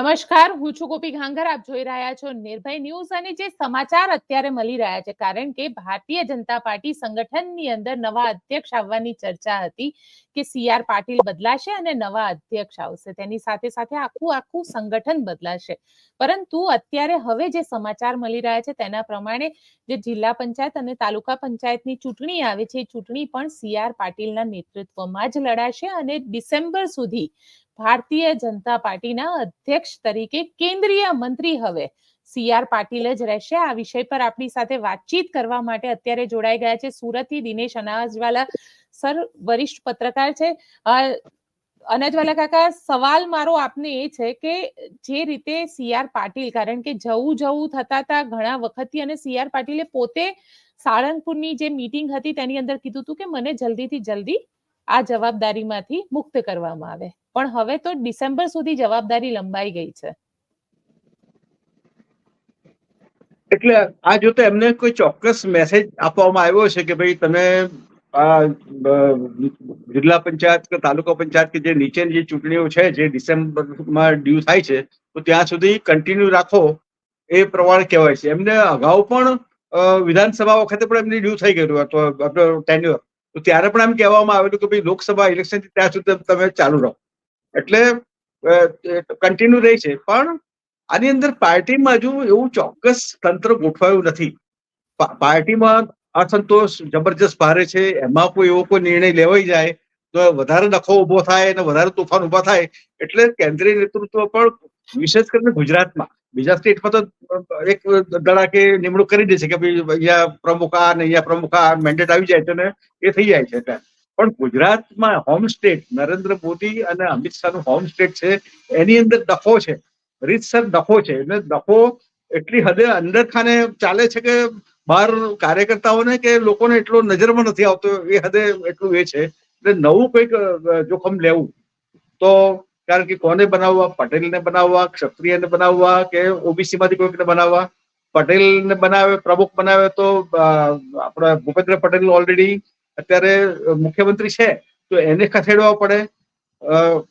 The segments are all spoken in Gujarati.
નમસ્કાર, હું છું ગોપી ઘાંઘર આપ જોઈ રહ્યા છો નિર્ભય ન્યૂઝ અને જે સમાચાર અત્યારે મળી રહ્યા છે, કારણ કે ભારતીય જનતા પાર્ટી સંગઠનની અંદર નવા અધ્યક્ષ આવવાની ચર્ચા હતી કે સીઆર પાટીલ બદલાશે અને નવા અધ્યક્ષ આવશે. તેની સાથે સાથે આખું આખું સંગઠન બદલાશે. પરંતુ અત્યારે હવે જે સમાચાર મળી રહ્યા છે, તેના પ્રમાણે જે જિલ્લા પંચાયત અને તાલુકા પંચાયતની ચૂંટણી આવે છે, એ ચૂંટણી પણ સીઆર પાટીલના નેતૃત્વમાં જ લડાશે અને ડિસેમ્બર સુધી ભારતીય જનતા પાર્ટીના અધ્યક્ષ તરીકે કેન્દ્રીય મંત્રી હવે. સી આર પાટીલ જ રહેશે. આ વિષય પર આપણી સાથે વાતચીત કરવા માટે અત્યારે જોડાઈ ગયા છે સુરતથી દિનેશ અનાજવાલા. સર, વરિષ્ઠ પત્રકાર છે. અનાજવાલા કાકા, સવાલ મારો આપને એ છે કે જે રીતે સી આર પાટીલ, કારણ કે જવું જવું થતા હતા ઘણા વખતથી અને સી આર પાટીલે પોતે સાળંગપુરની જે મીટિંગ હતી તેની અંદર કીધું હતું કે મને જલ્દીથી જલ્દી આ જવાબદારીમાંથી મુક્ત કરવામાં આવે. પણ હવે તો ડિસેમ્બર સુધી જવાબદારી લંબાઈ ગઈ છે. એટલે આ જોતા એમને કોઈ ચોક્કસ મેસેજ આપવામાં આવ્યો છે કે ભાઈ તમે આ જિલ્લા પંચાયત કે તાલુકા પંચાયત કે જે નીચેની જે ચૂંટણીઓ છે જે ડિસેમ્બરમાં ડ્યુ થાય છે, તો ત્યાં સુધી કન્ટિન્યુ રાખો એ પ્રમાણે કહેવાય છે. એમને અગાઉ પણ વિધાનસભા વખતે પણ એમની ડ્યુ થઈ ગયેલું હતું આપણો ટેન્યુઅર તો ત્યારે પણ એમ કહેવામાં આવેલું કે ભાઈ લોકસભા ઇલેક્શન ત્યાં સુધી તમે ચાલુ રહો. એટલે કન્ટિન્યુ રહી છે. પણ આની અંદર પાર્ટીમાં હજુ એવું ચોક્કસ તંત્ર ગોઠવાયું નથી. પાર્ટીમાં અસંતોષ જબરજસ્ત ભારે છે. એમાં કોઈ એવો કોઈ નિર્ણય લેવાઈ જાય તો વધારે નખો ઊભો થાય અને વધારે તોફાન ઊભા થાય. એટલે કેન્દ્રીય નેતૃત્વ પણ વિશેષ કરીને ગુજરાતમાં બીજા સ્ટેટમાં તો એક ધડાકે નિમણૂક કરી દે છે કે ભાઈ અહીંયા પ્રમુખ આ ને અહીંયા પ્રમુખ આ મેન્ડેટ આવી જાય છે ને એ થઈ જાય છે પણ ગુજરાતમાં હોમ સ્ટેટ નરેન્દ્ર મોદી અને અમિત શાહનું હોમ સ્ટેટ છે, એની અંદર દફો છે. રીતસર દફો છે. એટલે દફો એટલી હદે અંદર ખાને ચાલે છે કે બહાર કાર્યકર્તાઓને કે લોકોને એટલો નજરમાં નથી આવતો, એ હદે એટલું એ છે. એટલે નવું કંઈક જોખમ લેવું. તો કારણ કે કોને બનાવવા? પટેલને બનાવવા? ક્ષત્રિયને બનાવવા? કે ઓબીસી માંથી કોઈકને બનાવવા? પટેલને બનાવે, પ્રમુખ બનાવે તો આપણા ભૂપેન્દ્ર પટેલ ઓલરેડી અત્યારે મુખ્યમંત્રી છે. તો એને ખસેડવા પડે.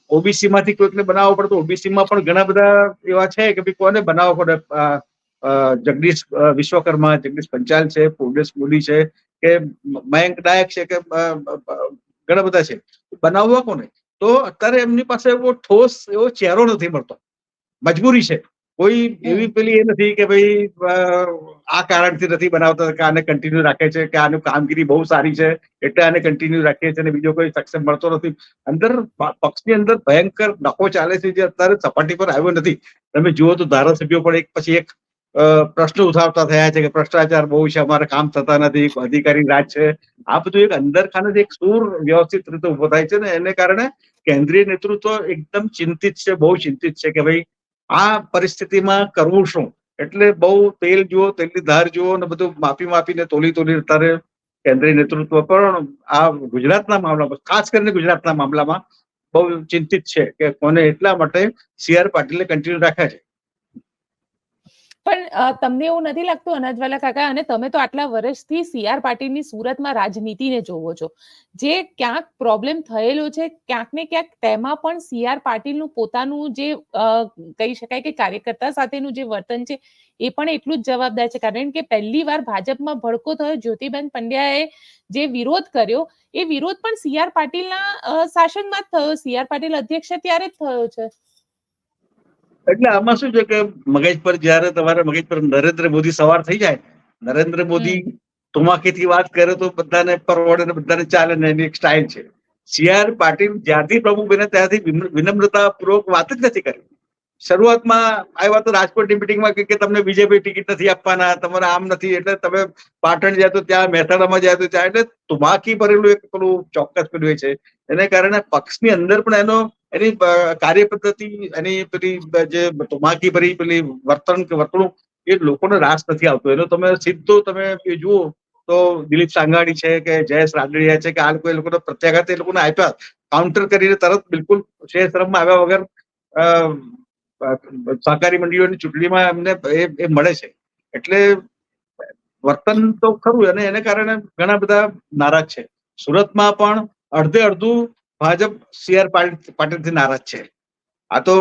ઓબીસી માંથી કોઈકને બનાવવો પડે તો ઓબીસી માં પણ ઘણા બધા એવા છે કે ભાઈ કોને બનાવવા પડે? જગદીશ વિશ્વકર્મા, જગદીશ પંચાલ છે, પૂર્ણેશ મોદી છે, કે મયંક નાયક છે, કે ઘણા બધા છે. બનાવવા કોને? તો અત્યારે એમની પાસે એવો ઠોસ એવો ચહેરો નથી મળતો. મજબૂરી છે. કોઈ એવી પેલી એ નથી કે ભાઈ આ કારણથી નથી બનાવતા કે આને કન્ટિન્યુ રાખે છે કે આનું કામગીરી બહુ સારી છે એટલે આને કન્ટિન્યુ રાખીએ છીએ અને બીજો કોઈ સક્ષમ મળતો નથી. અંદર પક્ષની અંદર ભયંકર ડખો ચાલે છે જે અત્યારે સપાટી પર આવ્યો નથી. તમે જુઓ તો ધારાસભ્યો પણ એક પછી એક પ્રશ્ન ઉઠાવતા થયા છે કે ભ્રષ્ટાચાર બહુ છે, અમારે કામ થતા નથી અધિકારી રાજ છે. આ બધું એક અંદર ખાને એક સૂર વ્યવસ્થિત રીતે ઊભો થાય છે ને, એને કારણે કેન્દ્રીય નેતૃત્વ એકદમ ચિંતિત છે, બહુ ચિંતિત છે કે ભાઈ આ પરિસ્થિતિમાં કરવું શું? એટલે બહુ તેલ જુઓ, તેલની ધાર જુઓ ને બધું માપી માપીને તોલી તોલી અત્યારે કેન્દ્રીય નેતૃત્વ પણ આ ગુજરાતના મામલામાં, ખાસ કરીને ગુજરાતના મામલામાં બહુ ચિંતિત છે કે કોને એટલા માટે સી આર પાટીલે કન્ટિન્યુ રાખ્યા છે. પણ તમને એવું નથી લાગતું, અનાજવાલા કાકા, અને તમે તો આટલા વર્ષથી સીઆર પાટીલની સુરતમાં રાજનીતિને જોવો છો. જે ક્યાંક પ્રોબ્લેમ થયેલો છે, ક્યાંક ને ક્યાંક તેમાં પણ સીઆર પાટીલનું પોતાનું જે કહી શકાય કે કાર્યકર્તા સાથેનું જે વર્તન છે, એ પણ એટલું જ જવાબદાર છે. કારણ કે પહેલી વાર ભાજપમાં ભડકો થયો, જ્યોતિબેન પંડ્યાએ જે વિરોધ કર્યો, એ વિરોધ પણ સીઆર પાટીલના શાસનમાં જ થયો. સીઆર પાટીલ અધ્યક્ષ ત્યારે જ થયો છે. એટલે આમાં શું છે કે મગજ પર જયારે તમારે મગજ પર નરેન્દ્ર મોદી સવાર થઈ જાય નરેન્દ્ર મોદી તુમાકીથી વાત કરે તો બધાને પરવડે ને બધાને ચાલે ને એની એક સ્ટાઇલ છે. સીઆર પાટીલ જ્યારથી પ્રમુખ બને ત્યારથી વિનમ્રતા પૂર્વક વાત જ નથી કરી. શરૂઆતમાં આવ્યા તો રાજકોટની મિટિંગમાં કે તમને બીજેપી ટિકિટ નથી આપવાના તમારે આમ નથી એટલે તમે પાટણ જાય તો ત્યાં મહેસાણામાં જાય તો ત્યાં એટલે તુમાકી ભરેલું એક પેલું ચોક્કસ પેલું છે. એને કારણે પક્ષની અંદર પણ એનો એની કાર્ય પદ્ધતિ એની પેલી જે તુમાકી ભરી પેલી વર્તન કે વર્તણૂક, એ લોકોને રાસ નથી આવતો. એનો તમે સીધો તમે જુઓ તો દિલીપ સાંગાણી છે કે જયેશ રાદડિયા છે કે આ લોકો એ લોકોને પ્રત્યાઘાત એ લોકોને આપ્યા. કાઉન્ટર કરીને તરત બિલકુલ શેષરમમાં આવ્યા વગર સહકારી મંડળીઓની ચૂંટણીમાં એમને એ મળે છે. એટલે વર્તન તો ખરું અને એને કારણે ઘણા બધા નારાજ છે. સુરતમાં પણ અડધે અડધું ભાજપ સી આર પાટીલથી નારાજ છે. આ તો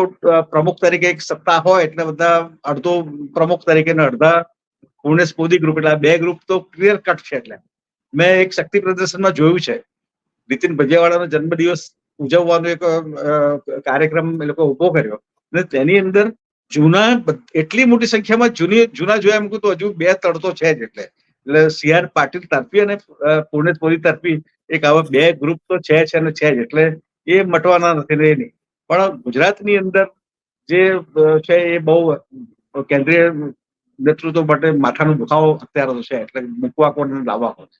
પ્રમુખ તરીકે એક સત્તા હોય એટલે બધા અડધો પ્રમુખ તરીકે અડધા પૂર્ણેશ મોદી ગ્રુપ એટલે બે ગ્રુપ તો ક્લિયર કટ છે એટલે. મેં એક શક્તિ પ્રદર્શનમાં જોયું છે. નીતિન ભજીયાવાળાનો જન્મદિવસ ઉજવવાનો એક કાર્યક્રમ એ લોકો ઊભો કર્યો. અને તેની અંદર જૂના એટલી મોટી સંખ્યામાં જૂની, જૂના જોયા મૂકું તો હજુ બે તડતો છે જ એટલે. એટલે સી આર પાટીલ તરફી અને પૂર્ણેશ મોદી તરફી એક આવા બે ગ્રુપ તો છે છે અને છે જ, એટલે એ મટવાના નથી ને નહીં. પણ ગુજરાતની અંદર જે છે એ બહુ કેન્દ્રીય નેતૃત્વ માટે માથાનો દુખાવો અત્યારે છે, એટલે મૂકવા કોને લાવવા કોને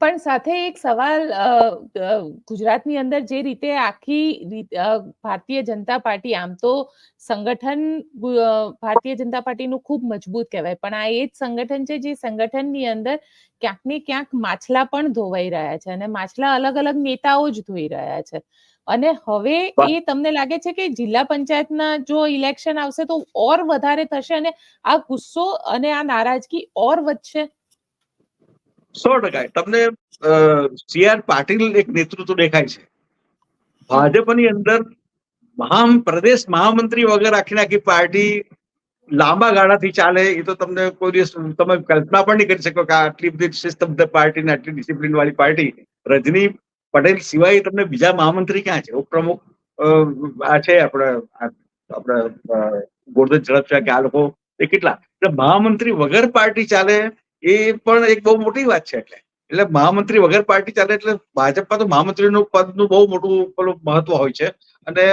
પણ સાથે એક સવાલ ગુજરાતની અંદર જે રીતે આખી ભારતીય જનતા પાર્ટી આમ તો સંગઠન ભારતીય જનતા પાર્ટીનું ખૂબ મજબૂત કહેવાય પણ આ એ જ સંગઠન છે જે સંગઠનની અંદર ક્યાંક ને ક્યાંક માછલા પણ ધોવાઈ રહ્યા છે અને માછલા અલગ અલગ નેતાઓ જ ધોઈ રહ્યા છે. અને હવે એ તમને લાગે છે કે જિલ્લા પંચાયતના જો ઇલેક્શન આવશે તો ઓર વધારે થશે અને આ ગુસ્સો અને આ નારાજગી ઓર વધશે? સો ટકા. તમને સી આર પાટીલ એક નેતૃત્વ દેખાય છે. ભાજપની અંદર મહા પ્રદેશ મહામંત્રી વગર આખી આખી પાર્ટી લાંબા ગાળાથી ચાલે, એ તો તમને કોઈ દિવસ, તમે કલ્પના પણ નહીં કરી શકો કે આટલી બધી શિસ્તબદ્ધ પાર્ટી આટલી ડિસિપ્લિન વાળી પાર્ટી. રજની પટેલ સિવાય તમને બીજા મહામંત્રી ક્યાં છે? ઉપપ્રમુખ આ છે આપણે આપણે ગોરધન ઝડપ છે કે આ લોકો એ કેટલા? એટલે મહામંત્રી વગર પાર્ટી ચાલે એ પણ એક બહુ મોટી વાત છે એટલે. એટલે મહામંત્રી વગર પાર્ટી ચાલે એટલે ભાજપમાં તો મહામંત્રીનું પદનું બહુ મોટું પેલું મહત્વ હોય છે. અને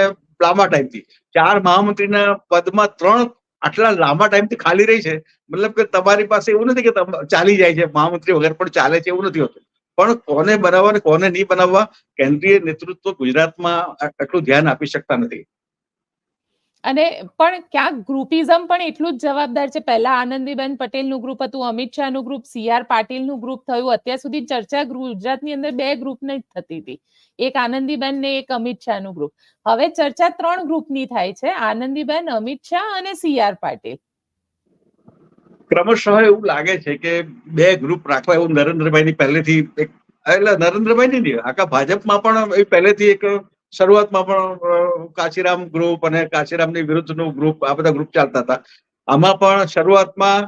લાંબા ટાઈમથી. ચાર મહામંત્રીના પદમાં ત્રણ આટલા લાંબા ટાઈમથી ખાલી રહી છે. મતલબ કે તમારી પાસે એવું નથી કે ચાલી જાય છે. મહામંત્રી વગર પણ ચાલે છે એવું નથી હોતું. પણ કોને બનાવવા અને કોને નહીં બનાવવા કેન્દ્રીય નેતૃત્વ ગુજરાતમાં આટલું ધ્યાન આપી શકતા નથી. અને પણ ક્યાંક ગ્રુપિઝમ પણ એટલું જ જવાબદાર છે. પહેલા આનંદીબેન પટેલનું ગ્રુપ હતું, અમિત શાહનું ગ્રુપ સીઆર પાટીલનું ગ્રુપ થયું. અત્યાર સુધી ચર્ચા ગુજરાતની અંદર બે ગ્રુપની જ થતી હતી. એક આનંદીબેન ને એક અમિત શાહનું ગ્રુપ હવે ચર્ચા ત્રણ ગ્રુપની થાય છે. આનંદીબેન, અમિત શાહ અને સીઆર પાટીલ. ક્રમશઃ એવું લાગે છે કે બે ગ્રુપ રાખવા એવું નરેન્દ્રભાઈની પહેલેથી એક, એટલે નરેન્દ્રભાઈ નહીં, આખા ભાજપમાં પણ પહેલેથી એક શરૂઆતમાં પણ કાશીરામ ગ્રુપ અને કાશીરામની વિરુદ્ધનું ગ્રુપ આ બધા ગ્રુપ ચાલતા હતા. આમાં પણ શરૂઆતમાં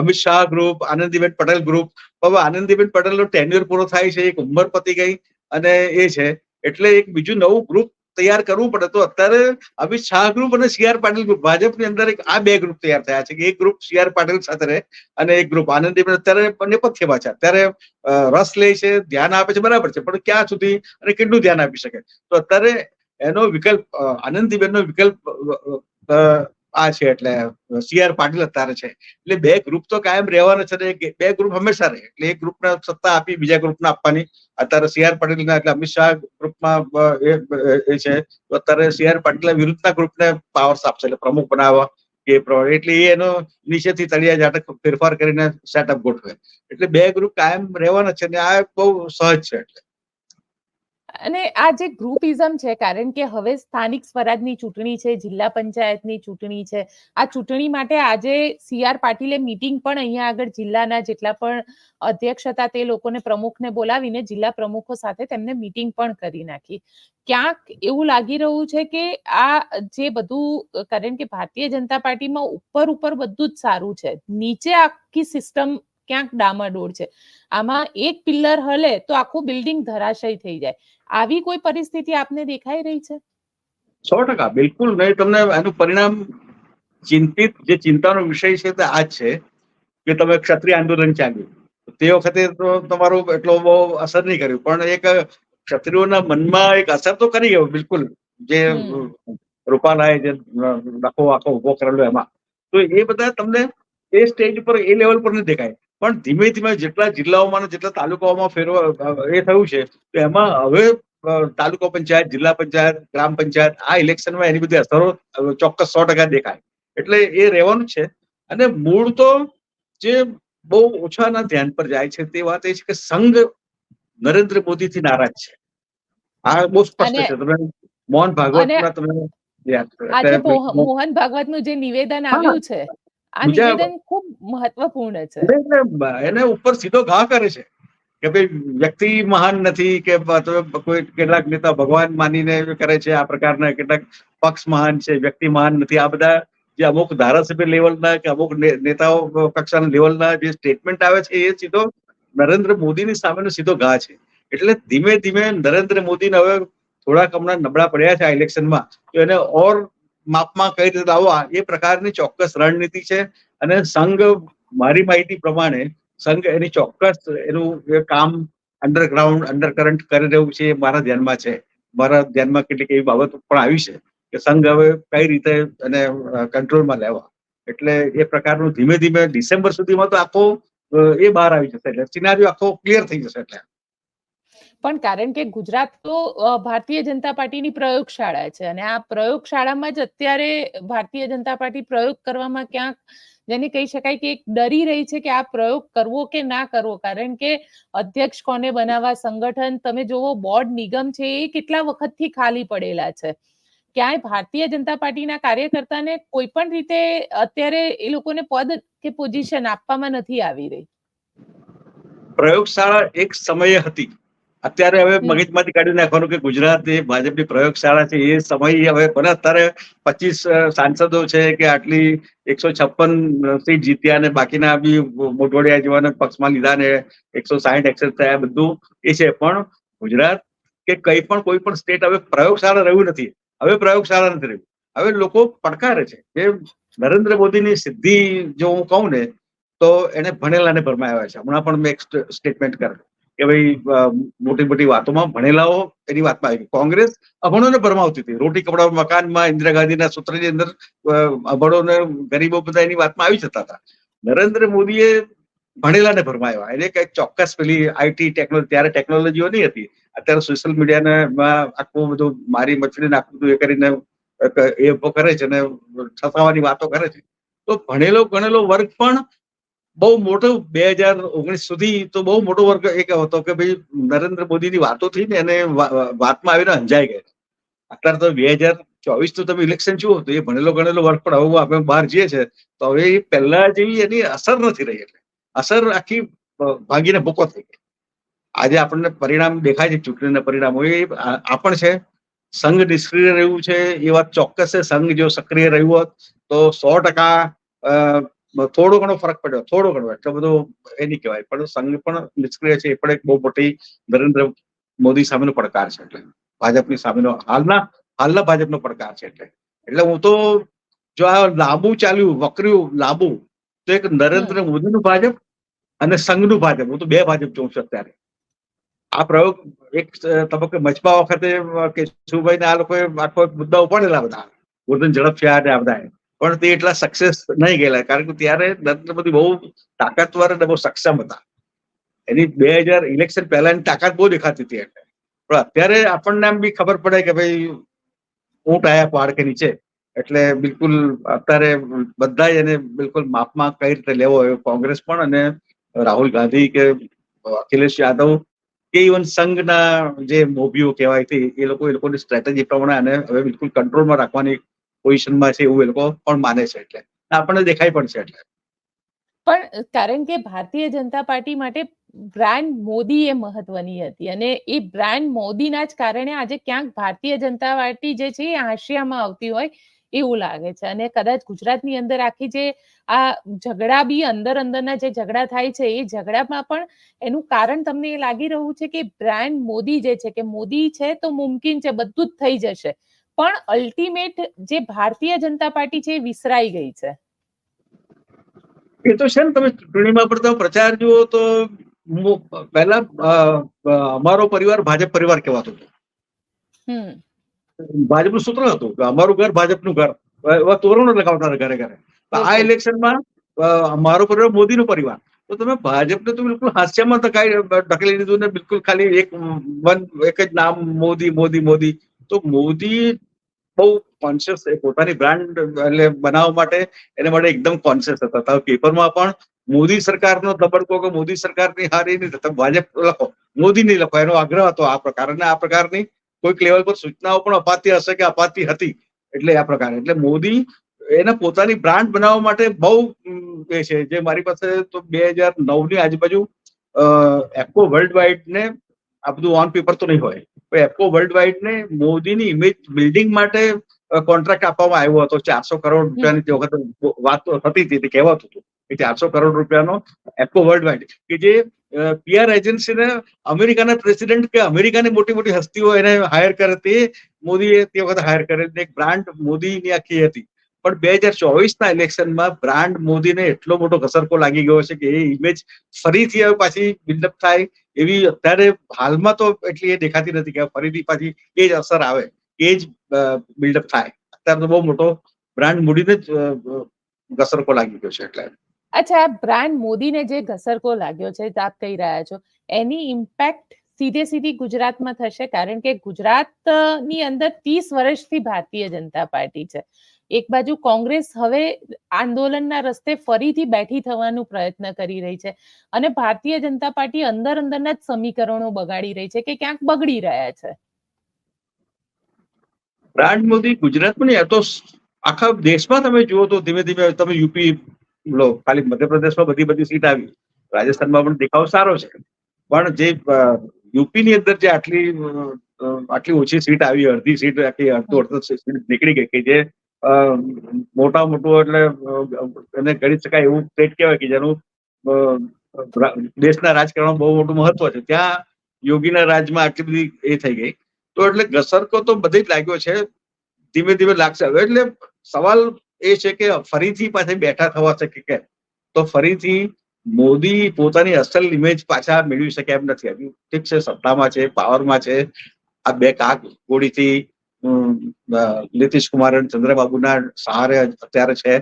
અમિત શાહ ગ્રુપ આનંદીબેન પટેલ ગ્રુપ હવે આનંદીબેન પટેલનો ટેન્યુર પૂરો થાય છે, એક ઉંમર પતી ગઈ અને એ છે. એટલે એક બીજું નવું ગ્રુપ તૈયાર કરવું પડે તો અત્યારે અમિત શાહ ગ્રુપ અને સી આર પાટીલ ગ્રુપ ભાજપની અંદર એક આ બે ગ્રુપ તૈયાર થયા છે કે એક ગ્રુપ સી આર પાટીલ સાથે રહે અને એક ગ્રુપ આનંદીબેન અત્યારે નેપથ્યમાં છે. અત્યારે રસ લે છે, ધ્યાન આપે છે, બરાબર છે, પણ ક્યાં સુધી અને કેટલું ધ્યાન આપી શકે? તો અત્યારે એનો વિકલ્પ આનંદીબેનનો વિકલ્પ આ છે એટલે સી આર પાટીલ અત્યારે છે. એટલે બે ગ્રુપ તો કાયમ રહેવાના છે ને બે ગ્રુપ હંમેશા રહે. એટલે એક ગ્રુપને સત્તા આપી, બીજા ગ્રુપને આપવાની. અત્યારે સી આર પાટીલના એટલે અમિત શાહ ગ્રુપમાં એ છે. તો અત્યારે સી આર પાટીલ વિરુદ્ધના ગ્રુપને પાવર્સ આપશે એટલે પ્રમુખ બનાવવા એ પ્રમાણે. એટલે એ એનો નીચેથી તળિયા જાટક ફેરફાર કરીને સેટઅપ ગોઠવે. એટલે બે ગ્રુપ કાયમ રહેવાના છે ને આ બહુ સહજ છે એટલે. અને આ જે ગ્રુપિઝમ છે, કારણ કે હવે સ્થાનિક સ્વરાજની ચૂંટણી છે, જિલ્લા પંચાયતની ચૂંટણી છે, આ ચૂંટણી માટે આજે સી આર પાટીલે મીટિંગ પણ અહીંયા આગળ જિલ્લાના જેટલા પણ અધ્યક્ષ હતા તે લોકોને પ્રમુખને બોલાવીને જિલ્લા પ્રમુખો સાથે તેમને મીટિંગ પણ કરી નાખી. ક્યાંક એવું લાગી રહ્યું છે કે આ જે બધું, કારણ કે ભારતીય જનતા પાર્ટીમાં ઉપર ઉપર બધું જ સારું છે, નીચે આખી સિસ્ટમ ક્યાંક ડામાડોળ છે, આમાં એક પિલ્લર હલે તો આખું બિલ્ડિંગ ધરાશય થઈ જાય. આવી કોઈ પરિસ્થિતિ આપને દેખાઈ રહી છે? સો ટકા. બિલકુલ. નહીં તમને એનું પરિણામ ચિંતિત જે ચિંતાનો વિષય છે તે આ જ છે કે તમે ક્ષત્રિય આંદોલન ચાલ્યું. તે વખતે તો તમારું એટલો બહુ અસર નહીં કર્યું પણ એક ક્ષત્રિયોના મનમાં એક અસર તો કરી ગયો બિલકુલ. જે રૂપાલાએ જે નખો આખો ઊભો કરેલો એમાં. તો એ બધા તમને એ સ્ટેજ પર એ લેવલ પર નહીં દેખાય. પણ ધીમે ધીમે જેટલા જિલ્લાઓમાં જેટલા તાલુકાઓમાં ફેરવા એ થયું છે તો એમાં હવે તાલુકા પંચાયત જિલ્લા પંચાયત ગ્રામ પંચાયત આ ઇલેક્શનમાં એની બધી અસરો ચોક્કસ સો ટકા દેખાય એટલે એ રહેવાનું છે અને મૂળ તો જે બહુ ઓછાના ધ્યાન પર જાય છે તે વાત એ છે કે સંઘ નરેન્દ્ર મોદીથી નારાજ છે આ બહુ સ્પષ્ટ છે તમે મોહન ભાગવત તમે મોહન કરો. નું જે નિવેદન. આવ્યું છે આ નિવેદન ખૂબ મહત્વપૂર્ણ છે. એને ઉપર સીધો ઘા કરે છે કે ભાઈ વ્યક્તિ મહાન નથી કે કોઈ કેટલાક નેતા ભગવાન માનીને કરે છે આ પ્રકારના કેટલાક પક્ષ મહાન છે વ્યક્તિ મહાન નથી. આ બધા જે અમુક ધારાસભ્ય લેવલના કે અમુક નેતાઓ કક્ષાના લેવલના જે સ્ટેટમેન્ટ આવે છે એ સીધો નરેન્દ્ર મોદીની સામેનો સીધો ઘા છે. એટલે ધીમે ધીમે નરેન્દ્ર મોદીને હવે થોડાક હમણાં નબળા પડ્યા છે આ ઇલેક્શનમાં તો એને ઓર માપમાં કઈ રીતે લાવવા એ પ્રકારની ચોક્કસ રણનીતિ છે. અને સંઘ, મારી માહિતી પ્રમાણે સંઘ એની ચોક્કસ એનું કામ અંડરગ્રાઉન્ડ અંડર કરંટ કરી રહ્યું છે એ મારા ધ્યાનમાં છે. મારા ધ્યાનમાં કેટલીક એવી બાબતો પણ આવી છે કે સંઘ હવે કઈ રીતે એને કંટ્રોલમાં લેવા. એટલે એ પ્રકારનું ધીમે ધીમે ડિસેમ્બર સુધીમાં તો આખો એ બહાર આવી જશે. એટલે સિનારીઓ આખો ક્લિયર થઈ જશે એટલે. પણ કારણ કે ગુજરાત તો ભારતીય જનતા પાર્ટીની પ્રયોગશાળા છે અને આ પ્રયોગશાળામાં જ અત્યારે ભારતીય જનતા પાર્ટી પ્રયોગ કરવામાં ક્યાંક, જેને કહી શકાય કે એક ડરી રહી છે કે આ પ્રયોગ કરવો કે ના કરવો. કારણ કે અધ્યક્ષ કોને બનાવવા, સંગઠન, તમે જોવો, બોર્ડ, નિગમ છે એ કેટલા વખતથી ખાલી પડેલા છે. ક્યાંય ભારતીય જનતા પાર્ટીના કાર્યકર્તાને કોઈ પણ રીતે અત્યારે એ લોકોને પદ કે પોઝિશન આપવામાં નથી આવી રહી. પ્રયોગશાળા એક સમયે હતી. અત્યારે હવે. મગજમાંથી કાઢી નાખવાનું કે ગુજરાત એ ભાજપની પ્રયોગશાળા છે એ સમય હવે ભલે અત્યારે પચીસ સાંસદો છે કે આટલી એકસો છપ્પન સીટ જીત્યા અને બાકીના બી મોટવડિયા જેવાને પક્ષમાં લીધા ને એકસો સાહીઠ એક્સેસ થયા બધું એ છે. પણ ગુજરાત કે કઈ પણ કોઈ પણ સ્ટેટ હવે પ્રયોગશાળા રહ્યું નથી. હવે પ્રયોગશાળા નથી રહ્યું. હવે લોકો પડકારે છે કે નરેન્દ્ર મોદીની સિદ્ધિ જો હું કહું ને તો એને ભણેલાને ભરમાં આવ્યા છે. હમણાં પણ મેં એક સ્ટેટમેન્ટ કર્યું કે ભાઈ મોટી મોટી વાતોમાં ભણેલાઓ, એની વાતમાં આવી કોંગ્રેસ અભણોને ભરમાવતી હતી. રોટી કપડા મકાનમાં, ઇન્દિરા ગાંધીના સૂત્રની અંદર અભણોને ગરીબો બધા એની વાતમાં આવી જતા હતા. નરેન્દ્ર મોદીએ ભણેલાને ભરમાવ્યા. એને કઈ ચોક્કસ પેલી આઈટી ટેકનોલોજી ત્યારે ટેકનોલોજીઓ નહીં હતી. અત્યારે સોશિયલ મીડિયાને આખું બધું મારી મછલી નાખવું બધું એ કરીને એ કરે છે અને છસાવાની વાતો કરે છે. તો ભણેલો ગણેલો વર્ગ પણ બહુ મોટો, બે હજાર ઓગણીસ સુધી તો બહુ મોટો વર્ગ એક હતો કે ભાઈ નરેન્દ્ર મોદીની વાતો થઈ ને એને વાતમાં આવીને અંજાઈ ગયા. અત્યારે તો બે હજાર ચોવીસ તો તમે ઇલેક્શન જુઓ તો એ ભણેલો ગણેલો વર્ગ પણ હવે આપણે બહાર જઈએ છે, તો હવે એ પહેલા જેવી એની અસર નથી રહી એટલે. અસર આખી ભાગીને ભૂકો થઈ ગઈ. આજે આપણને પરિણામ દેખાય છે, ચૂંટણીના પરિણામો એ આ પણ છે. સંઘ નિષ્ક્રિય રહ્યું છે, એ વાત ચોક્કસ છે. સંઘ જો સક્રિય રહ્યું હોત તો સો ટકા થોડો ઘણો ફરક પડ્યો થોડો ઘણો એટલો બધો એ નહીં કહેવાય. પણ સંઘ પણ નિષ્ક્રિય છે એ પણ એક બહુ મોટી નરેન્દ્ર મોદી સામેનો પડકાર છે એટલે. ભાજપની સામેનો હાલના હાલના ભાજપનો પડકાર છે એટલે. એટલે હું તો જો આ લાંબુ ચાલ્યું વકર્યું લાંબુ તો એક નરેન્દ્ર મોદીનું ભાજપ અને સંઘનું ભાજપ. હું તો બે ભાજપ જોઉં છું અત્યારે. આ પ્રયોગ એક તબક્કે મચબા વખતે કેશુભાઈ ને આ લોકોએ આખો એક મુદ્દા ઉપાડેલા બધા. ગોર્ધન ઝડપ છે આ બધા પણ તે એટલા સક્સેસ નહીં ગયેલા, કારણ કે ત્યારે નરેન્દ્ર બહુ તાકાતવર અને બહુ સક્ષમ હતા. એની બે હજાર ઇલેક્શન પહેલાની તાકાત બહુ દેખાતી હતી એટલે પણ અત્યારે આપણને એમ બી ખબર પડે કે ભાઈ, ઊંટ આયા પહાડ કે નીચે. એટલે બિલકુલ અત્યારે બધા એને બિલકુલ માપમાં કઈ રીતે લેવો એ કોંગ્રેસ પણ અને રાહુલ ગાંધી કે અખિલેશ યાદવ કે ઇવન સંઘના જે મોભીઓ કહેવાય છે એ લોકો એ લોકોની સ્ટ્રેટેજી પ્રમાણે આને હવે બિલકુલ કંટ્રોલમાં રાખવાની પોઝિશનમાં છે એવું એ લોકો પણ માને છે એટલે. આપણને દેખાય પણ છે એટલે. પણ કારણ કે ભારતીય જનતા પાર્ટી માટે બ્રાન્ડ મોદી એ મહત્વની હતી અને એ બ્રાન્ડ મોદીના જ કારણે આજે ક્યાંક ભારતીય જનતા પાર્ટી જે છે એ હાંશિયામાં આવતી હોય એવું લાગે છે. અને કદાચ ગુજરાતની અંદર આખી જે આ ઝઘડા બી અંદર અંદરના જે ઝઘડા થાય છે એ ઝઘડામાં પણ એનું કારણ તમને એ લાગી રહ્યું છે કે બ્રાન્ડ મોદી જે છે કે મોદી છે તો મુમકિન છે બધું જ થઈ જશે. પણ અલ્ટિમેટ જે ભારતીય જનતા પાર્ટી છે એ વિસરાઈ ગઈ છે. એ તો છે ને તમે ચૂંટણીમાં પણ તમે પ્રચાર જુઓ તો પહેલા અમારો પરિવાર ભાજપ પરિવાર કહેવાતો હતો. ભાજપનું સૂત્ર હતું કે અમારું ઘર ભાજપનું ઘર. એવા તોરણો લગાવતા ઘરે ઘરે. આ ઇલેક્શનમાં અમારો પરિવાર મોદીનો પરિવાર. તો તમે ભાજપને તો બિલકુલ હાસ્યમાં તો ઢકલી દીધું ને બિલકુલ ખાલી એક વન એક જ નામ મોદી મોદી મોદી. તો મોદી બહુ કોન્શિયસ પોતાની બ્રાન્ડ એટલે બનાવવા માટે એને માટે એકદમ કોન્શિયસ હતા. પેપરમાં પણ મોદી સરકારનો તબડકો કે મોદી સરકારની હારી નહીં તમે ભાજપ લખો. મોદી નહીં લખો. એનો આગ્રહ હતો આ પ્રકાર અને આ પ્રકારની કોઈક લેવલ પર સૂચનાઓ પણ અપાતી હશે કે અપાતી હતી. એટલે આ પ્રકારે. એટલે મોદી એને પોતાની બ્રાન્ડ બનાવવા માટે બહુ એ છે. જે મારી પાસે તો બે હજાર નવની આજુબાજુ એપકો વર્લ્ડ વાઇડ ને આ બધું ઓન પેપર તો નહીં હોય. એપકો વર્લ્ડ વાઇડ ને મોદીની ઇમેજ બિલ્ડિંગ માટે કોન્ટ્રાક્ટ આપવામાં આવ્યો હતો ચારસો કરોડ રૂપિયાની તે વખત વાત થતી હતી કહેવાતું હતું કે ચારસો કરોડ રૂપિયાનો એપકો વર્લ્ડ વાઇડ કે જે પીઆર એજન્સીને અમેરિકાના પ્રેસિડેન્ટ કે અમેરિકાની મોટી મોટી હસ્તીઓ એને હાયર કરે તે મોદીએ તે વખત હાયર કરેલી એક બ્રાન્ડ મોદીની આખી હતી. પણ બે હજાર ચોવીસના ઇલેક્શનમાં બ્રાન્ડ મોદીને એટલો મોટો ઘસરકો લાગી ગયો છે કે એ ઇમેજ ફરીથી હવે પાછી બિલ્ડઅપ થાય એવી અત્યારે હાલમાં તો એટલી એ દેખાતી નથી કે ફરીથી પાછી એ જ અસર આવે, એ જ બિલ્ડઅપ થાય. અત્યારે તો બહુ મોટો બ્રાન્ડ મોદીને જ ઘસરકો લાગી ગયો છે એટલે. અચ્છા બ્રાન્ડ મોદીને જે ઘસરકો લાગ્યો છે આપ કહી રહ્યા છો, એની ઇમ્પેક્ટ સીધે સીધી ગુજરાતમાં થશે? કારણ કે ગુજરાતની અંદર ત્રીસ વર્ષથી ભારતીય જનતા પાર્ટી છે. એક બાજુ કોંગ્રેસ હવે આંદોલનના રસ્તે ફરીથી બેઠી થવાનું પ્રયત્ન કરી રહી છે અને ભારતીય જનતા પાર્ટી અંદર અંદરના જ સમીકરણો બગાડી રહી છે કે ક્યાંક બગડી રહ્યા છે. બ્રાન્ડ મોદી ગુજરાતમાં નહીં તો આખા દેશમાં તમે જુઓ તો ધીમે ધીમે તમે યુપી લો, ખાલી મધ્યપ્રદેશમાં બધી બધી સીટ આવી. રાજસ્થાનમાં પણ દેખાવ સારો છે. પણ જે યુપીની અંદર જે આટલી આટલી ઓછી સીટ આવી, અડધી સીટ આખી, અડધો અડધો સીટ નીકળી ગઈ કે જે મોટા મોટું એટલે એને ગણી શકાય એવું સ્ટેટ કહેવાય કે જેનું દેશના રાજકારણમાં બહુ મોટું મહત્વ છે. ત્યાં યોગીના રાજમાં આટલી બધી એ થઈ ગઈ. તો એટલે ઘસરકો તો બધે જ લાગ્યો છે. ધીમે ધીમે લાગશે. હવે એટલે સવાલ એ છે કે ફરીથી પાછા બેઠા થવા શકે કે તો ફરીથી મોદી પોતાની અસલ ઇમેજ પાછા મેળવી શકે એમ નથી હજુ ઠીક છે, સત્તામાં છે પાવરમાં છે. આ બે કાક ગોળીથી નીતિશ કુમાર અને ચંદ્રબાબુના સહારે અત્યારે છે.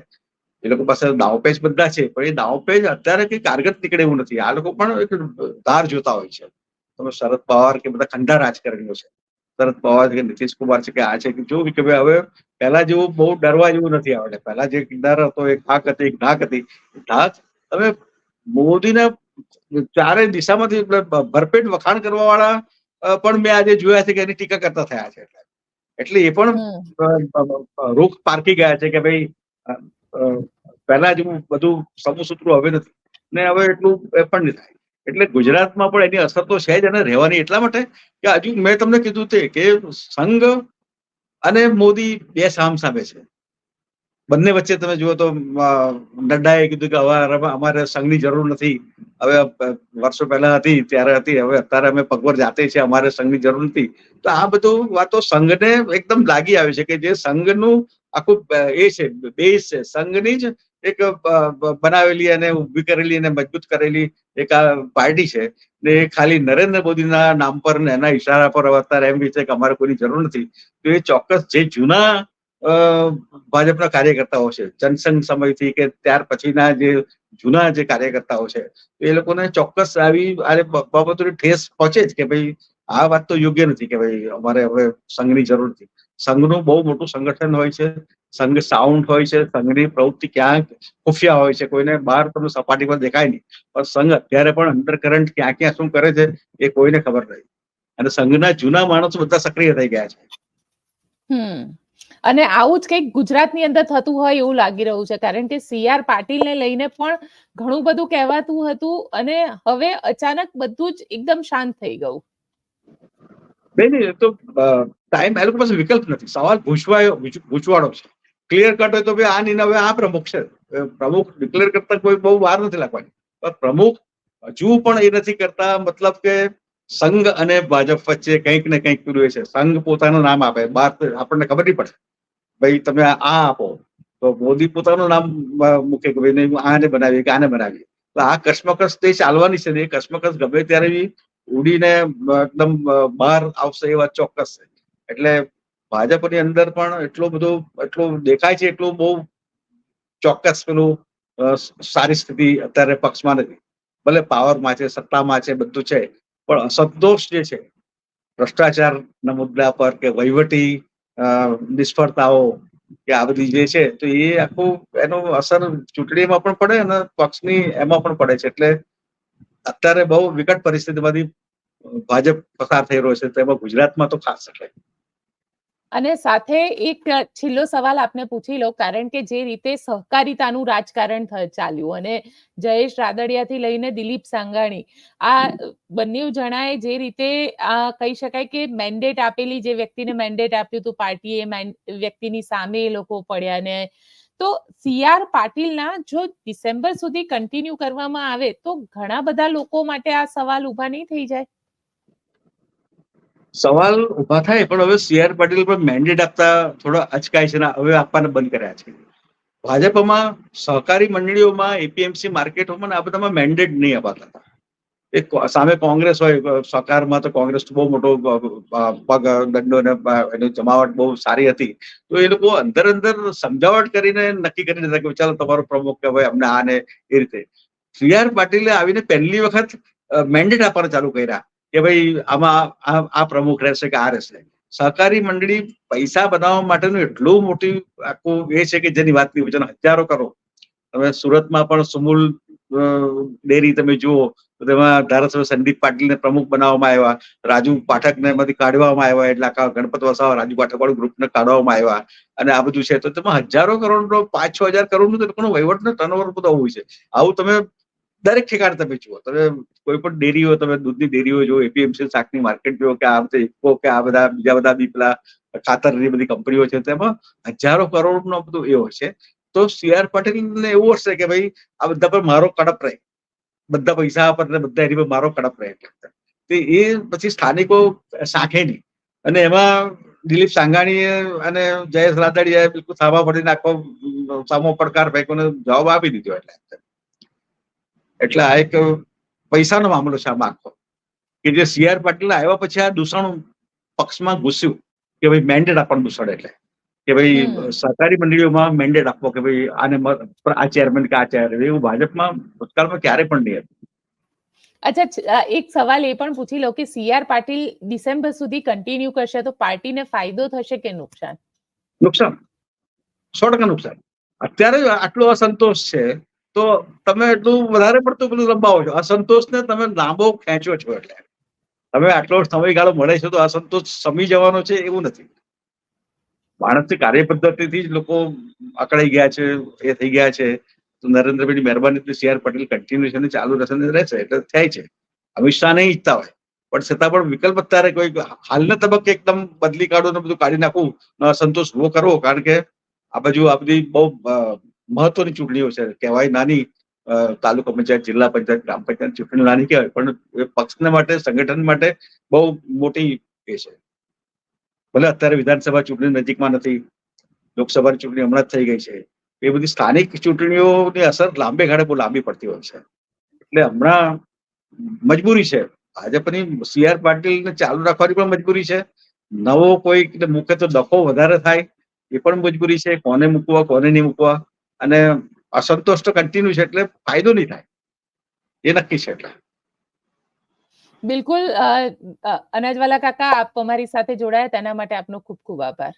એ લોકો પાસે દાવપેચ બધા છે, પણ એ દાવપેચ અત્યારે કઈ કારગત નીકળે એવું નથી. આ લોકો પણ એક ધાર જોતા હોય છે. તમે શરદ પવાર કે બધા ખંડા રાજકારણીઓ છે. શરદ પવાર છે કે નીતિશ કુમાર છે કે આ છે કે જો કે ભાઈ હવે પહેલા જેવું બહુ ડરવા જેવું નથી આવડે. પહેલા જે ડર હતો, એક હાક હતી, એક ઢાક હતી. ઢાક હવે મોદીના ચારે દિશામાંથી ભરપેટ વખાણ કરવા વાળા પણ મેં આજે જોયા છે કે એની ટીકા કરતા થયા છે એટલે. એ પણ રોક પારખી ગયા છે કે ભાઈ પહેલા જેવું બધું સમૂહસૂત્રો હવે નથી. ને હવે એટલું એ પણ નહીં થાય. એટલે ગુજરાતમાં પણ એની અસર તો છે જ અને રહેવાની એટલા માટે કે હજુ મેં તમને કીધું તે કે સંઘ અને મોદી બે સામ સામે છે. બંને વચ્ચે તમે જુઓ તો નડ્ડાએ કીધું કે હવે અમારે સંઘની જરૂર નથી. હવે વર્ષો પહેલા હતી, ત્યારે હતી, હવે અત્યારે અમે પગવર જાતે છે અમારે સંઘની જરૂર નથી. તો આ બધું વાતો સંઘને એકદમ લાગી આવી છે કે જે સંઘનું આખું એ છે, બેઝ છે. સંઘની જ એક બનાવેલી અને ઊભી કરેલી અને મજબૂત કરેલી એક આ પાર્ટી છે. ને ખાલી નરેન્દ્ર મોદીના નામ પર ને એના ઈશારા પર અત્યારે એમ છે કે અમારે કોઈની જરૂર નથી. તો એ ચોક્કસ જે જૂના ભાજપના કાર્યકર્તાઓ છે. જનસંઘ સમયથી કે ત્યાર પછીના જે જૂના જે કાર્યકર્તાઓ છે, એ લોકોને ચોક્કસ આવી આ બાબતોની ઠેસ પહોંચે જ કે ભાઈ આ વાત તો યોગ્ય નથી કે ભાઈ અમારે હવે સંઘની જરૂર નથી. સંઘનું બહુ મોટું સંગઠન હોય છે, સંઘ સાઉન્ડ હોય છે, સંઘની પ્રવૃત્તિ ક્યાંક ખુફિયા હોય છે, કોઈને બહાર તમને સપાટી પર દેખાય નહીં. પણ સંઘ અત્યારે પણ અંડર કરંટ ક્યાં ક્યાં શું કરે છે, એ કોઈને ખબર નહીં અને સંઘના જૂના માણસો બધા સક્રિય થઈ ગયા છે. હમ. અને આવું જ કંઈક ગુજરાતની અંદર થતું હોય એવું લાગી રહ્યું છે. કારણ કે સી આર પાટીલને લઈને પણ ઘણું બધું કહેવાતું હતું અને હવે અચાનક બધું જ એકદમ શાંત થઈ ગયું. નહીં નહીં તો ટાઈમ એ લોકો પાસે વિકલ્પ નથી. સવાલ પૂછવાયો પૂછવાડો છે. ક્લિયર કટ હોય તો ભાઈ આ હવે આ પ્રમુખ છે. પ્રમુખ ડિક્લેર કરતા કોઈ બહુ વાર નથી લાગવાની. પણ પ્રમુખ હજુ પણ એ નથી કરતા. મતલબ કે સંઘ અને ભાજપ વચ્ચે કંઈક ને કંઈક કર્યું છે. સંઘ પોતાનું નામ આપે. બહાર આપણને ખબર નહીં પડે. ભાઈ, તમે આ આપો. તો મોદી પોતાનું નામ મૂકે કે ભાઈ નહીં આને બનાવીએ કે આને બનાવીએ. તો આ કશ્મકશ તે ચાલવાની છે ને એ કશ્મકશ ગમે ત્યારે બી ઉડીને એકદમ બહાર આવશે એ વાત ચોક્કસ છે. એટલે ભાજપની અંદર પણ એટલો બધો, એટલો દેખાય છે, એટલું બહુ ચોક્કસ પેલું સારી સ્થિતિ અત્યારે પક્ષમાં નથી. ભલે પાવરમાં છે, સત્તામાં છે, બધું છે. પણ અસંતોષ જે છે, ભ્રષ્ટાચારના મુદ્દા પર કે વહીવટી નિષ્ફળતાઓ કે આ જે છે, તો એ આખું એનો અસર ચૂંટણીમાં પણ પડે અને પક્ષની એમાં પણ પડે છે. એટલે અત્યારે બહુ વિકટ પરિસ્થિતિમાંથી ભાજપ પસાર થઈ રહ્યો છે તેમાં ગુજરાતમાં તો ખાસ એટલે. અને સાથે એક છેલ્લો સવાલ આપને પૂછી લઉં, કારણ કે જે રીતે સહકારિતાનું રાજકારણ ચાલ્યું અને જયેશ રાદડિયાથી લઈને દિલીપ સાંગાણી, આ બંને જણાએ જે રીતે આ કહી શકાય કે મેન્ડેટ આપેલી, જે વ્યક્તિને મેન્ડેટ આપ્યું હતું પાર્ટીએ વ્યક્તિની સામે એ લોકો પડ્યા ને, તો સીઆર પાટીલના જો ડિસેમ્બર સુધી કન્ટિન્યુ કરવામાં આવે, તો ઘણા બધા લોકો માટે આ સવાલ ઊભા નહીં થઈ જાય. સવાલ ઊભા થાય, પણ હવે સી આર પાટીલ પર મેન્ડેટ આપતા થોડા અચકાય છે હવે આપવાના બંધ કર્યા છે. ભાજપમાં સહકારી મંડળીઓમાં એપીએમસી માર્કેટોમાં આ બધામાં મેન્ડેટ નહીં અપાતા હતા. એ સામે કોંગ્રેસ હોય સહકારમાં તો કોંગ્રેસ બહુ મોટો પગ દંડો ને એની જમાવટ બહુ સારી હતી. તો એ લોકો અંદર અંદર સમજાવટ કરીને નક્કી કરી દેતા કે ચાલો તમારો પ્રમુખ કે ભાઈ અમને આને એ રીતે. સી આર પાટીલે આવીને પહેલી વખત મેન્ડેટ આપવાના ચાલુ કર્યા. કે ભાઈ આમાં આ પ્રમુખ રહેશે કે આ રહેશે. સહકારી મંડળી પૈસા બનાવવા માટેનું એટલું મોટી આખું એ છે કે જેની વાત વચન હજારો કરો તમે સુરતમાં પણ સુમુલ ડેરી તમે જુઓ તો તેમાં ધારાસભ્ય સંદીપ પાટીલને પ્રમુખ બનાવવામાં આવ્યા, રાજુ પાઠકને એમાંથી કાઢવામાં આવ્યા, એટલે આખા ગણપત વસાવા રાજુ પાઠક વાળું ગ્રુપને કાઢવામાં આવ્યા. અને આ બધું છે તો તેમાં હજારો કરોડનો પાંચ છ હજાર કરોડનું તો લોકોનો વહીવટનો ટર્નઓવર બધો હોય છે. આવું તમે દરેક ઠેકાણે તમે જુઓ. તમે કોઈ પણ ડેરીઓ તમે દૂધની ડેરીઓ જુઓ એપીએમસી શાકની માર્કેટ જુઓ કે આ બધા ઇફકો કે આ બધા, બીજા બધા બી પેલા ખાતરની બધી કંપનીઓ છે, તેમાં હજારો કરોડનો બધું એ હોય છે. તો સી આર પટેલને એવું હશે કે ભાઈ, આ બધા પર મારો કડપ રહે. બધા પૈસા પર ને બધા એની પર મારો કડપ રહે. તે એ પછી સ્થાનિકો સાંખે નહીં. અને એમાં દિલીપ સાંગાણીએ અને જયેશ રાદડીયાએ બિલકુલ સામા પડીને આખો સામો પડકાર ફેંકોને જવાબ આપી દીધો એટલે. એટલે આ એક પૈસાનો મામલો છે આમાં આખો કે જે સી આર પાટીલ આવ્યા પછી આ દૂષણ પક્ષમાં ઘૂસ્યું. કે ભાઈ મેન્ડેટ આપવાનું દૂષણ એટલે. કે ભાઈ સરકારી મંડળીઓમાં મેન્ડેટ આપવો કે ભાઈ આને આ ચેરમેન કે આ ચેરમેન એવું ભાજપમાં ભૂતકાળમાં ક્યારે પણ નહીં હતું. અચ્છા એક સવાલ એ પણ પૂછી લો કે સી આર પાટીલ ડિસેમ્બર સુધી કન્ટિન્યુ કરશે તો પાર્ટીને ફાયદો થશે કે નુકસાન? નુકસાન. સો ટકા નુકસાન. અત્યારે આટલો અસંતોષ છે તો તમે એટલું વધારે પડતું પેલું લંબાવો છો અસંતોષને તમે લાંબો ખેંચો છો એટલે. તમે આટલો સમયગાળો મળે છે તો અસંતોષ સમી જવાનો છે એવું નથી. માણસની કાર્ય પદ્ધતિથી જ લોકો અકળાઈ ગયા છે, એ થઈ ગયા છે. તો નરેન્દ્રભાઈની મહેરબાની સી આર પટેલ કન્ટિન્યુએશન ચાલુ રહેશે રહેશે એટલે થાય છે. અમિત શાહ નહીં ઈચ્છતા હોય. પણ છતાં પણ વિકલ્પ અત્યારે કોઈ હાલના તબક્કે એકદમ બદલી કાઢો ને બધું કાઢી નાખવું સંતોષ ઊભો કરવો. કારણ કે આ બાજુ આ બધી બહુ મહત્વની ચૂંટણીઓ છે. કહેવાય નાની તાલુકા પંચાયત, જિલ્લા પંચાયત, ગ્રામ પંચાયત ચૂંટણી નાની કહેવાય, પણ પક્ષને માટે, સંગઠન માટે બહુ મોટી એ છે. ભલે અત્યારે વિધાનસભા ચૂંટણી નજીકમાં નથી, લોકસભાની ચૂંટણી હમણાં જ થઈ ગઈ છે. એ બધી સ્થાનિક ચૂંટણીઓની અસર લાંબે ગાળે બહુ લાંબી પડતી હોય છે. એટલે હમણાં મજબૂરી છે. ભાજપની સી આર પાટીલને ચાલુ રાખવાની પણ મજબૂરી છે. નવો કોઈ મૂકે તો ડખો વધારે થાય, એ પણ મજબૂરી છે. કોને મૂકવા, કોને નહીં મૂકવા? અને અસંતોષ તો કન્ટિન્યુ છે એટલે ફાયદો નહીં થાય. એ નક્કી છે એટલે. બિલકુલ અનાજવાલા કાકા, આપ અમારી સાથે જોડાયા, તેના માટે આપનો ખૂબ ખૂબ આભાર.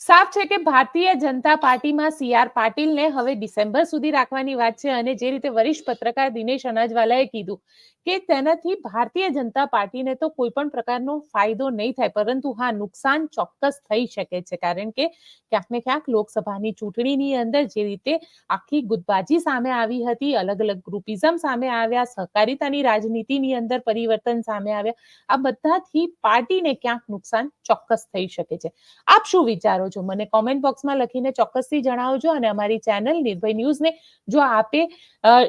સાફ છે કે ભારતીય જનતા પાર્ટીમાં સી આર પાટીલને હવે ડિસેમ્બર સુધી રાખવાની વાત છે અને જે રીતે વરિષ્ઠ પત્રકાર દિનેશ અનાજવાલાએ કીધું કે તેનાથી ભારતીય જનતા પાર્ટીને તો કોઈ પણ પ્રકારનો ફાયદો નહીં થાય, પરંતુ હા, નુકસાન ચોક્કસ થઈ શકે છે. કારણ કે ક્યાંક ને ક્યાંક લોકસભાની ચૂંટણીની અંદર જે રીતે આખી ગુદબાજી સામે આવી હતી અલગ અલગ ગ્રુપિઝમ સામે આવ્યા, સહકારિતાની રાજનીતિની અંદર પરિવર્તન સામે આવ્યા, આ બધાથી પાર્ટીને ક્યાંક નુકસાન ચોક્કસ થઈ શકે છે. આપ શું છો. મને કોમેન્ટ બોક્સમાં લખીને ચોક્કસથી જણાવજો અને અમારી ચેનલ નિર્ભય ન્યૂઝને જો આપે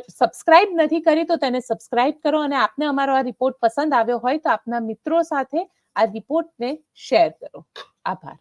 સબસ્ક્રાઇબ નથી કરી તો તેને સબસ્ક્રાઇબ કરો અને આપને અમારો આ રિપોર્ટ પસંદ આવ્યો હોય તો આપના મિત્રો સાથે આ રિપોર્ટને શેર કરો. આભાર.